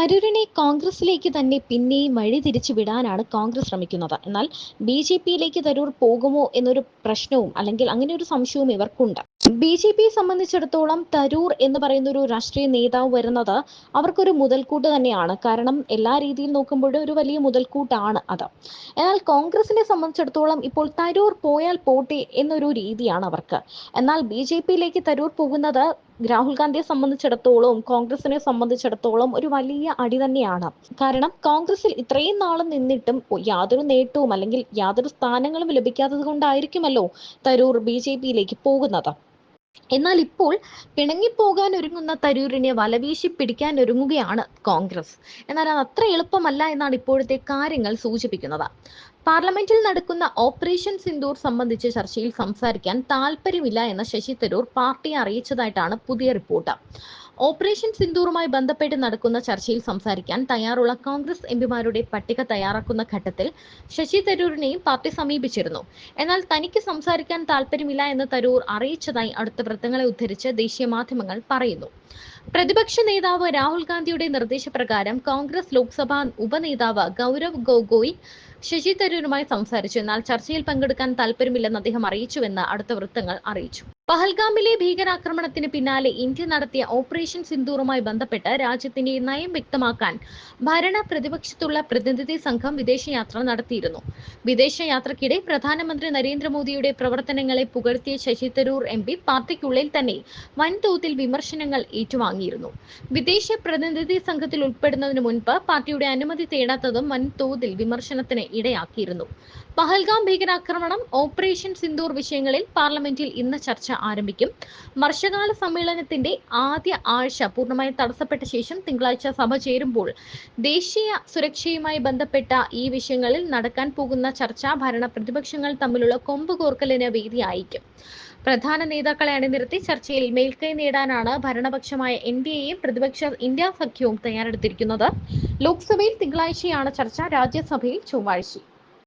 തരൂരിനെ കോൺഗ്രസിലേക്ക് തന്നെ പിന്നെയും വഴിതിരിച്ചു വിടാനാണ് കോൺഗ്രസ് ശ്രമിക്കുന്നത്. എന്നാൽ ബി ജെ പിയിലേക്ക് തരൂർ പോകുമോ എന്നൊരു പ്രശ്നവും അല്ലെങ്കിൽ അങ്ങനെ ഒരു സംശയവും ഇവർക്കുണ്ട്. ബി ജെ പിയെ സംബന്ധിച്ചിടത്തോളം തരൂർ എന്ന് പറയുന്ന ഒരു രാഷ്ട്രീയ നേതാവ് വരുന്നത് അവർക്കൊരു മുതൽക്കൂട്ട് തന്നെയാണ്. കാരണം എല്ലാ രീതിയിൽ നോക്കുമ്പോഴും ഒരു വലിയ മുതൽക്കൂട്ടാണ് അത്. എന്നാൽ കോൺഗ്രസിനെ സംബന്ധിച്ചിടത്തോളം ഇപ്പോൾ തരൂർ പോയാൽ പോട്ടെ എന്നൊരു രീതിയാണ് അവർക്ക്. എന്നാൽ ബി ജെ പിയിലേക്ക് തരൂർ പോകുന്നത് രാഹുൽ ഗാന്ധിയെ സംബന്ധിച്ചിടത്തോളം കോൺഗ്രസിനെ സംബന്ധിച്ചിടത്തോളം ഒരു വലിയ അടി തന്നെയാണ്. കാരണം കോൺഗ്രസിൽ ഇത്രയും നാളും നിന്നിട്ടും യാതൊരു നേട്ടവും അല്ലെങ്കിൽ യാതൊരു സ്ഥാനങ്ങളും ലഭിക്കാത്തത് കൊണ്ടായിരിക്കുമല്ലോ തരൂർ ബി ജെ പിയിലേക്ക് പോകുന്നത്. എന്നാൽ ഇപ്പോൾ പിണങ്ങിപ്പോകാൻ ഒരുങ്ങുന്ന തരൂരിനെ വലവീശി പിടിക്കാൻ ഒരുങ്ങുകയാണ് കോൺഗ്രസ്. എന്നാൽ അത് അത്ര എളുപ്പമല്ല എന്നാണ് ഇപ്പോഴത്തെ കാര്യങ്ങൾ സൂചിപ്പിക്കുന്നത്. പാർലമെന്റിൽ നടക്കുന്ന ഓപ്പറേഷൻ സിന്ദൂർ സംബന്ധിച്ച് ചർച്ചയിൽ സംസാരിക്കാൻ താല്പര്യമില്ല എന്ന് ശശി തരൂർ പാർട്ടിയെ അറിയിച്ചതായിട്ടാണ് പുതിയ റിപ്പോർട്ട്. ഓപ്പറേഷൻ സിന്ദൂറുമായി ബന്ധപ്പെട്ട് നടക്കുന്ന ചർച്ചയിൽ സംസാരിക്കാൻ തയ്യാറുള്ള കോൺഗ്രസ് എംപിമാരുടെ പട്ടിക തയ്യാറാക്കുന്ന ഘട്ടത്തിൽ ശശി തരൂരിനെയും പാർട്ടി സമീപിച്ചിരുന്നു. എന്നാൽ തനിക്ക് സംസാരിക്കാൻ താല്പര്യമില്ല എന്ന് തരൂർ അറിയിച്ചതായി അടുത്ത വൃത്തങ്ങളെ ഉദ്ധരിച്ച് ദേശീയ മാധ്യമങ്ങൾ പറയുന്നു. പ്രതിപക്ഷ നേതാവ് രാഹുൽ ഗാന്ധിയുടെ നിർദ്ദേശപ്രകാരം കോൺഗ്രസ് ലോക്സഭാ ഉപനേതാവ് ഗൗരവ് ഗൊഗോയ് ശശി തരൂരുമായി സംസാരിച്ചു. എന്നാൽ ചർച്ചയിൽ പങ്കെടുക്കാൻ താല്പര്യമില്ലെന്ന് അദ്ദേഹം അറിയിച്ചുവെന്ന് അടുത്ത വൃത്തങ്ങൾ അറിയിച്ചു. പഹൽഗാമിലെ ഭീകരാക്രമണത്തിന് പിന്നാലെ ഇന്ത്യ നടത്തിയ ഓപ്പറേഷൻ സിന്ദൂറുമായി ബന്ധപ്പെട്ട് രാജ്യത്തിന്റെ നയം വ്യക്തമാക്കാൻ ഭരണ പ്രതിപക്ഷത്തുള്ള പ്രതിനിധി സംഘം വിദേശയാത്ര നടത്തിയിരുന്നു. വിദേശയാത്രക്കിടെ പ്രധാനമന്ത്രി നരേന്ദ്രമോദിയുടെ പ്രവർത്തനങ്ങളെ പുകഴ്ത്തിയ ശശി തരൂർ എം പി പാർട്ടിക്കുള്ളിൽ തന്നെ വൻതോതിൽ വിമർശനങ്ങൾ ഏറ്റുവാങ്ങിയിരുന്നു. വിദേശ പ്രതിനിധി സംഘത്തിൽ ഉൾപ്പെടുന്നതിന് മുൻപ് പാർട്ടിയുടെ അനുമതി തേടാത്തതും വൻതോതിൽ വിമർശനത്തിന് ഇടയാക്കിയിരുന്നു. പഹൽഗാം ഭീകരാക്രമണം ഓപ്പറേഷൻ സിന്ദൂർ വിഷയങ്ങളിൽ പാർലമെന്റിൽ ഇന്ന് ചർച്ച ആരംഭിക്കും. വർഷകാല സമ്മേളനത്തിന്റെ ആദ്യ ആഴ്ച പൂർണമായും തടസ്സപ്പെട്ട ശേഷം തിങ്കളാഴ്ച സഭ ചേരുമ്പോൾ ദേശീയ സുരക്ഷയുമായി ബന്ധപ്പെട്ട ഈ വിഷയങ്ങളിൽ നടക്കാൻ പോകുന്ന ചർച്ച ഭരണ പ്രതിപക്ഷങ്ങൾ തമ്മിലുള്ള കൊമ്പ് കോർക്കലിന് വേദിയായിരിക്കും. പ്രധാന നേതാക്കളെ അണിനിരത്തി ചർച്ചയിൽ മേൽക്കൈ നേടാനാണ് ഭരണപക്ഷമായ എൻ ഡി എയും പ്രതിപക്ഷ ഇന്ത്യ സഖ്യവും തയ്യാറെടുത്തിരിക്കുന്നത്. ലോക്സഭയിൽ തിങ്കളാഴ്ചയാണ് ചർച്ച രാജ്യസഭയിൽ ചൊവ്വാഴ്ച.